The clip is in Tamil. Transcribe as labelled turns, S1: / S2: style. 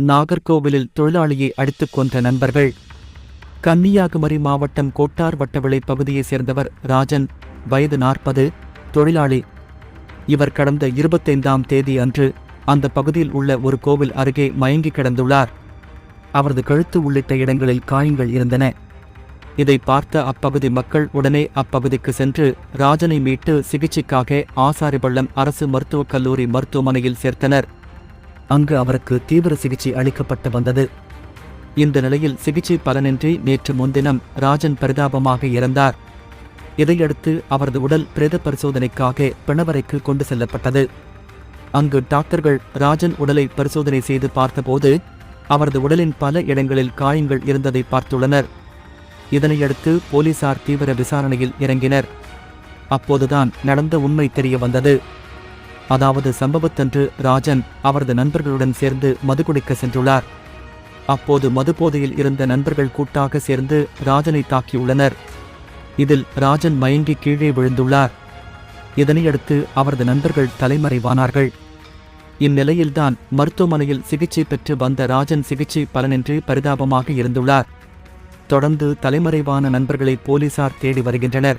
S1: நாகர்கோவிலில் தொழிலாளியை அடித்துக் கொன்ற நண்பர்கள் கன்னியாகுமரி மாவட்டம் கோட்டார் வட்டவிளை பகுதியைச் சேர்ந்தவர் ராஜன் வயது நாற்பது தொழிலாளி. இவர் கடந்த இருபத்தைந்தாம் தேதி அன்று அந்த பகுதியில் உள்ள ஒரு கோவில் அருகே மயங்கி கிடந்துள்ளார். அவரது கழுத்து உள்ளிட்ட இடங்களில் காயங்கள் இருந்தன. இதை பார்த்த அப்பகுதி மக்கள் உடனே அப்பகுதிக்கு சென்று ராஜனை மீட்டு சிகிச்சைக்காக ஆசாரிபள்ளம் அரசு மருத்துவக் கல்லூரி மருத்துவமனையில் சேர்த்தனர். அங்கு அவருக்கு தீவிர சிகிச்சை அளிக்கப்பட்டு வந்தது. இந்த நிலையில் சிகிச்சை பலனின்றி நேற்று முன்தினம் ராஜன் பரிதாபமாக இறந்தார். இதையடுத்து அவரது உடல் பிரேத பரிசோதனைக்காக பிணவரைக்கு கொண்டு செல்லப்பட்டது. அங்கு டாக்டர்கள் ராஜன் உடலை பரிசோதனை செய்து பார்த்தபோது அவரது உடலின் பல இடங்களில் காயங்கள் இருந்ததை பார்த்துள்ளனர். இதனையடுத்து போலீசார் தீவிர விசாரணையில் இறங்கினர். அப்போதுதான் நடந்த உண்மை தெரிய வந்தது. அதாவது சம்பவத்தன்று ராஜன் அவரது நண்பர்களுடன் சேர்ந்து மது குடிக்க சென்றுள்ளார். அப்போது மதுபோதையில் இருந்த நண்பர்கள் கூட்டாக சேர்ந்து ராஜனை தாக்கியுள்ளனர். இதில் ராஜன் மயங்கி கீழே விழுந்துள்ளார். இதனையடுத்து அவரது நண்பர்கள் தலைமறைவானார்கள். இந்நிலையில்தான் மருத்துவமனையில் சிகிச்சை பெற்று வந்த ராஜன் சிகிச்சை பலனின்றி பரிதாபமாக இருந்துள்ளார். தொடர்ந்து தலைமறைவான நண்பர்களை போலீசார் தேடி வருகின்றனர்.